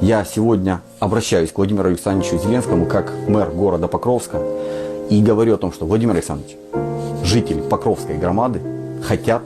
Я сегодня обращаюсь к Владимиру Александровичу Зеленскому как мэр города Покровска и говорю о том, что Владимир Александрович, жители Покровской громады хотят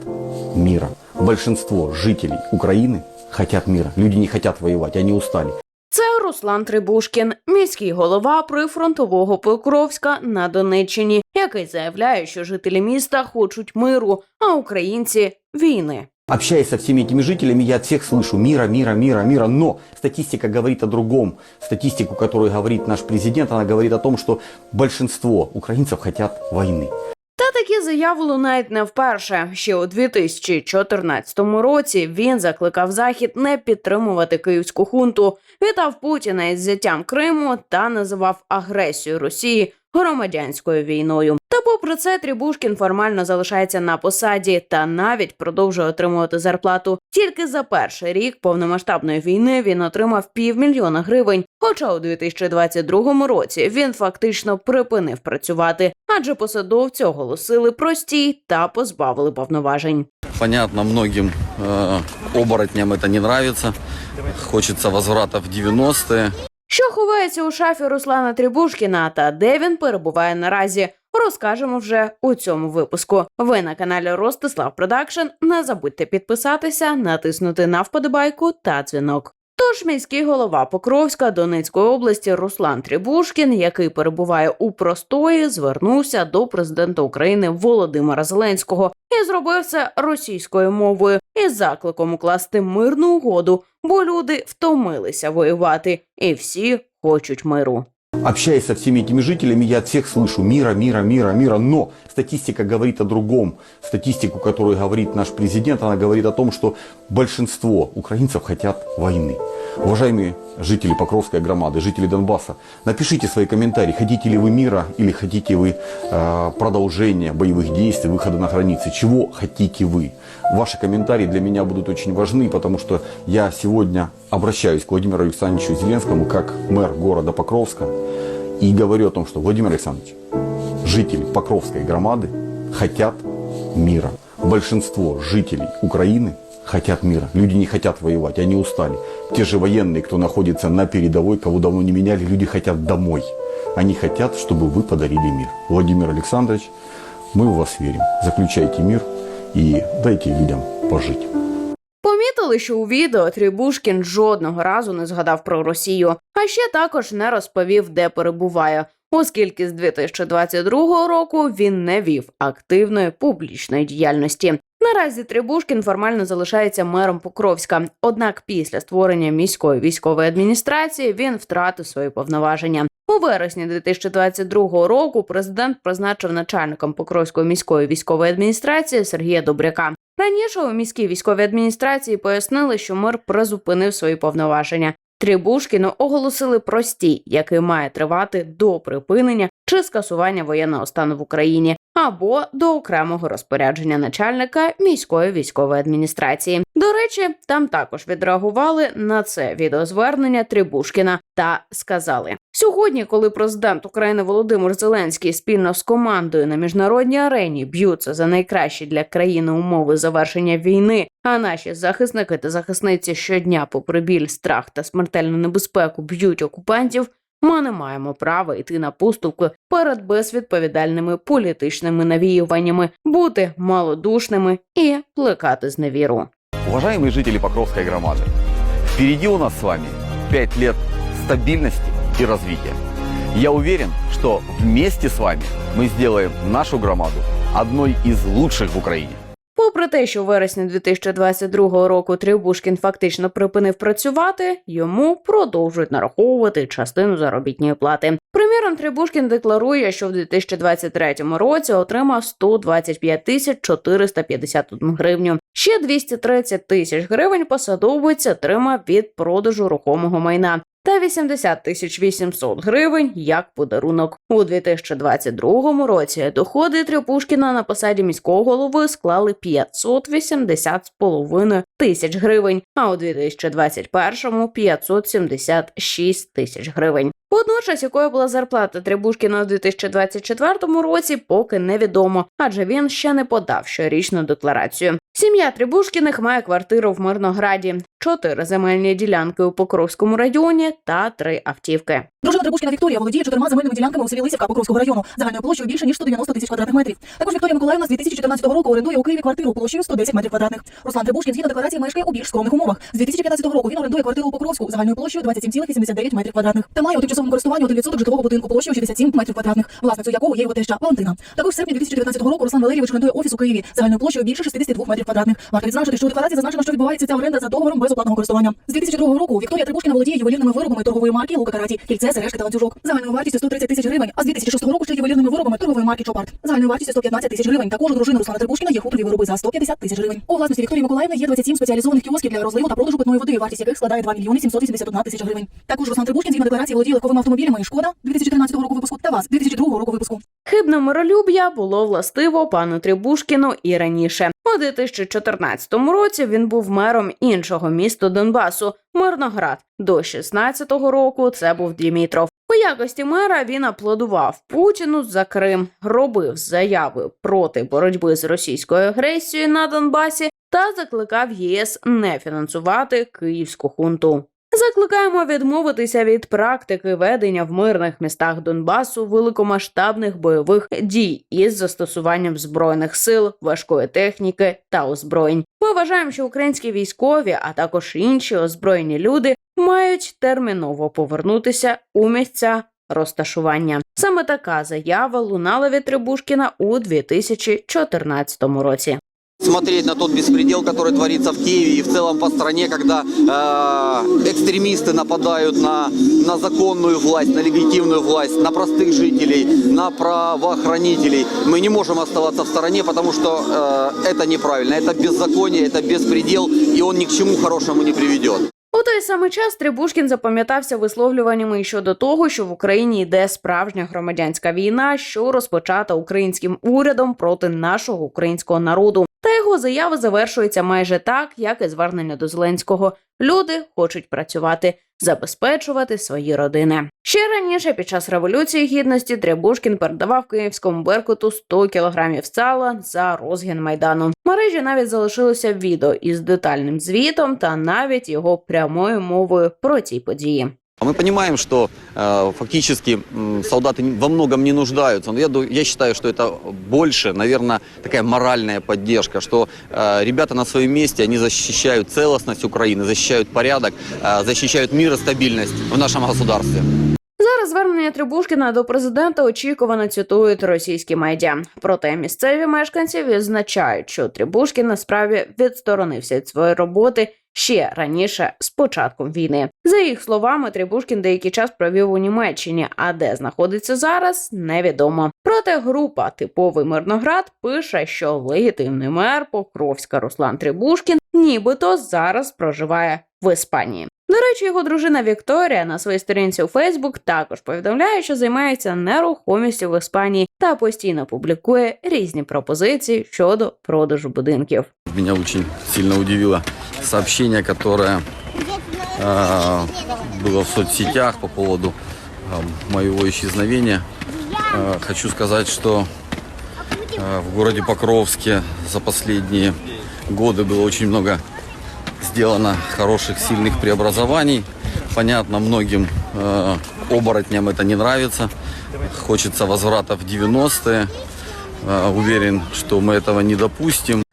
мира. Большинство жителей Украины хотят мира. Люди не хотят воевать, они устали. Це Руслан Трибушкін, міський голова прифронтового Покровська на Донеччині, який заявляє, що жителі міста хочуть миру, а українці війни. Общаясь со всеми этими жителями, я от всех слышу мира, мира, мира, мира. Но статистика говорит о другом. Статистику, которую говорит наш президент, она говорит о том, что большинство украинцев хотят войны. Та такі заяви лунають не вперше. Ще у 2014 році він закликав Захід не підтримувати київську хунту, вітав Путіна із взяттям Криму та називав агресію Росії громадянською війною. Та попри це Трібушкін формально залишається на посаді та навіть продовжує отримувати зарплату. Тільки за перший рік повномасштабної війни він отримав півмільйона гривень. Хоча у 2022 році він фактично припинив працювати, адже посадовці оголосили простій та позбавили повноважень. Понятно, многим э, оборотням это не нравится. Хочется возврата в 90-е. Що ховається у шафі Руслана Трібушкіна та де він перебуває наразі, розкажемо вже у цьому випуску. Ви на каналі Ростислав Продакшн. Не забудьте підписатися, натиснути на вподобайку та дзвінок. Тож міський голова Покровська Донецької області Руслан Трібушкін, який перебуває у простої, звернувся до президента України Володимира Зеленського і зробив це російською мовою із закликом укласти мирну угоду, бо люди втомилися воювати, і всі хочуть миру. Общаясь со всеми этими жителями, я от всех слышу мира, мира, мира, мира. Но статистика говорит о другом. Статистику, которую говорит наш президент, она говорит о том, что большинство украинцев хотят войны. Уважаемые жители Покровской громады, жители Донбасса, напишите свои комментарии, хотите ли вы мира или хотите вы э, продолжения боевых действий, выхода на границы. Чего хотите вы? Ваши комментарии для меня будут очень важны, потому что я сегодня обращаюсь к Владимиру Александровичу Зеленскому как мэр города Покровска и говорю о том, что Владимир Александрович, жители Покровской громады хотят мира. Большинство жителей Украины хотят мира. Люди не хотят воевать, они устали. Те же военные, кто находится на передовой, кого давно не меняли, люди хотят домой. Они хотят, чтобы вы подарили мир. Владимир Александрович, мы в вас верим. Заключайте мир и дайте людям пожить. Помітили, що у відео Трібушкін жодного разу не згадав про Росію, а ще також не розповів, де перебуває, оскільки з 2022 року він не вів активної публічної діяльності. Наразі Трибушкін формально залишається мером Покровська. Однак після створення міської військової адміністрації він втратив свої повноваження. У вересні 2022 року президент призначив начальником Покровської міської військової адміністрації Сергія Добряка. Раніше у міській військовій адміністрації пояснили, що мер призупинив свої повноваження. Трибушкіну оголосили простій, який має тривати до припинення чи скасування воєнного стану в Україні, або до окремого розпорядження начальника міської військової адміністрації. До речі, там також відреагували на це відеозвернення Трибушкіна та сказали: сьогодні, коли президент України Володимир Зеленський спільно з командою на міжнародній арені б'ються за найкращі для країни умови завершення війни, а наші захисники та захисниці щодня, попри біль, страх та смертельну небезпеку, б'ють окупантів. Ми не маємо права йти на поступки перед безвідповідальними політичними навіюваннями, бути малодушними і плекати зневіру. Уважаемые жители Покровской громады, впереди у нас с вами 5 лет стабильности и развития. Я уверен, что вместе с вами мы сделаем нашу громаду одной из лучших в Украине. Попри те, що у вересні 2022 року Трибушкін фактично припинив працювати, йому продовжують нараховувати частину заробітної плати. Приміром, Трибушкін декларує, що в 2023 році отримав 125 тисяч 451 гривню. Ще 230 тисяч гривень посадовець отримав від продажу рухомого майна. Та 80 тисяч 800 гривень як подарунок у 2022 році. Доходи Тряпушкіна на посаді міського голови склали 580 з половиною тисяч гривень, а у 2021 – 576 тисяч гривень. Водночас, якою була зарплата Трибушкіна у 2024 році, поки невідомо, адже він ще не подав щорічну декларацію. Сім'я Трибушкіних має квартиру в Мирнограді. Чотири земельні ділянки у Покровському районі та три автівки. Дружина Требушкіна Вікторія володіє чотирма земельними ділянками у селі Лисівка Покровського району загальною площею більше ніж 190 тисяч квадратних метрів. Також Вікторія Миколаївна з 2014 року орендує у Києві квартиру площею 110 метрів квадратних. Руслан Требушкін згідно декларації мешкає у більш скромних умовах. З 2015 року він орендує квартиру у Покровську загальною площею 27,89 метрів квадратних та має у тимчасовому користуванні 1% житлового будинку площею 67 метрів квадратних, власницю якого є його теща Валентина. Також в серпні 2019 року Руслан Валерійович орендує офіс у Києві загальною площею більше 62 метрів квадратних. Варто відзначити, що у декларації зазначено, що відбувається ця оренда за договором безоплатного користування. З 2002 року Вікторія Требушкіна володіє ювелірними виробами торгової марки Лука Караті, кільце, сережки та ланцюжок. Загальною вартістю 130 тисяч гривень, а з 2006 року ще ювелірними виробами торгової марки Чопарт. Загальною вартістю 115 тисяч гривень. Також у дружини Руслана Требушкіна є хутрові вироби за 150 тисяч гривень. У власності Вікторії Миколаївни є 27 спеціалізованих кіосків для розливу та продажу питної води, вартість яких складає 2 мільйони 781 тисяча гривень. Також Руслан Требушкін згідно декларації володіє легковими автомобілями Шкода 2013 року випуску та ВАЗ 2002 року випуску. Хибне миролюб'я було властиво пану Трібушкіну і раніше. У 2014 році він був мером іншого міста Донбасу Мирноград. До 16-го року це був Дімітров. У якості мера він аплодував Путіну за Крим, робив заяви проти боротьби з російською агресією на Донбасі та закликав ЄС не фінансувати київську хунту. Закликаємо відмовитися від практики ведення в мирних містах Донбасу великомасштабних бойових дій із застосуванням збройних сил, важкої техніки та озброєнь. Ми вважаємо, що українські військові, а також інші озброєні люди мають терміново повернутися у місця розташування. Саме така заява лунала від Трибушкіна у 2014 році смотреть на тот беспредел, который творится в Киеве и в целом по стране, когда э, экстремисты нападают на, на законную власть, на легитимную власть, на простых жителей, на правоохранителей. Мы не можем оставаться в стороне, потому что э, это неправильно, это беззаконие, это беспредел, и он ни к чему хорошему не приведет. У той самий час Трибушкін запам'ятався висловлюваннями щодо того, що в Україні йде справжня громадянська війна, що розпочата українським урядом проти нашого українського народу. Та його заяви завершується майже так, як і звернення до Зеленського. Люди хочуть працювати, забезпечувати свої родини. Ще раніше, під час революції гідності, Требушкін передавав київському беркуту 100 кілограмів сала за розгін майдану. В мережі навіть залишилося відео із детальним звітом та навіть його прямою мовою про ці події. А Мы понимаем, что э, фактически м, солдаты не- во многом не нуждаются. Но я, ду- я считаю, что это больше, наверное, такая моральная поддержка, что э, ребята на своем месте, они защищают целостность Украины, защищают порядок, э, защищают мир и стабильность в нашем государстве. Зараз звернення Трибушкіна до президента очікувано цитують російські медіа. Проте місцеві мешканці відзначають, що Трибушкін насправді відсторонився від своєї роботи ще раніше з початком війни. За їх словами, Трибушкін деякий час провів у Німеччині, а де знаходиться зараз, невідомо. Проте група типовий Мирноград пише, що легітимний мер Покровська Руслан Трибушкін нібито зараз проживає в Іспанії. До речі, його дружина Вікторія на своїй сторінці у Фейсбук також повідомляє, що займається нерухомістю в Іспанії та постійно публікує різні пропозиції щодо продажу будинків. Меня очень сильно удивило сообщение, которое э, было в соцсетях по поводу э, моего исчезновения. Э, хочу сказать, что э, в городе Покровске за последние годы было очень много сделано хороших, сильных преобразований. Понятно, многим э, оборотням это не нравится. Хочется возврата в 90-е. Э, уверен, что мы этого не допустим.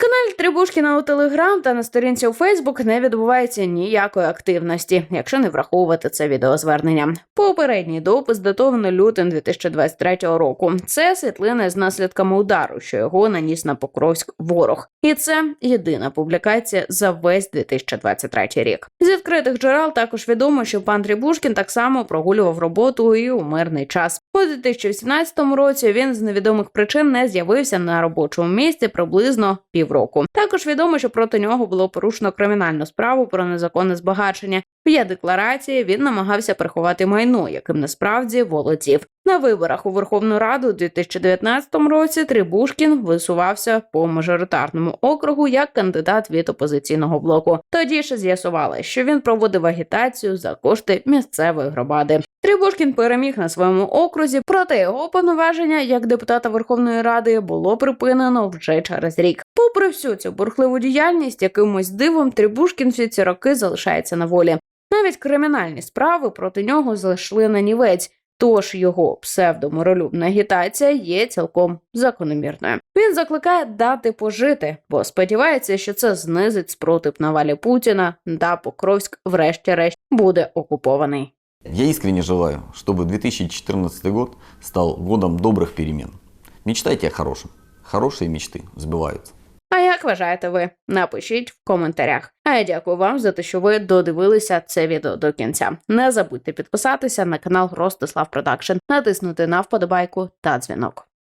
Каналі Трибушкіна у Телеграм та на сторінці у Фейсбук не відбувається ніякої активності, якщо не враховувати це відеозвернення. Попередній допис датований лютим 2023 року. Це світлини з наслідками удару, що його наніс на Покровськ ворог. І це єдина публікація за весь 2023 рік. З відкритих джерел також відомо, що пан Трибушкін так само прогулював роботу і у мирний час. У 2018 році він з невідомих причин не з'явився на робочому місці приблизно півроку. Також відомо, що проти нього було порушено кримінальну справу про незаконне збагачення. В декларації він намагався приховати майно, яким насправді володів. На виборах у Верховну Раду у 2019 році Трибушкін висувався по мажоритарному округу як кандидат від опозиційного блоку. Тоді ж з'ясували, що він проводив агітацію за кошти місцевої громади. Трибушкін переміг на своєму окрузі, проте його повноваження як депутата Верховної Ради було припинено вже через рік. Попри всю цю бурхливу діяльність, якимось дивом Трибушкін всі ці роки залишається на волі Навіть кримінальні справи проти нього зайшли на нівець. Тож його псевдомиролюбна агітація є цілком закономірною. Він закликає дати пожити, бо сподівається, що це знизить спротив навалі Путіна та Покровськ, врешті-решт, буде окупований. Я искренне желаю, чтобы 2014 год стал годом добрых перемен. Мечтайте о хорошем. Хорошие мечты сбываются. Як вважаєте ви? Напишіть в коментарях. А я дякую вам за те, що ви додивилися це відео до кінця. Не забудьте підписатися на канал Ростислав Продакшн, натиснути на вподобайку та дзвінок.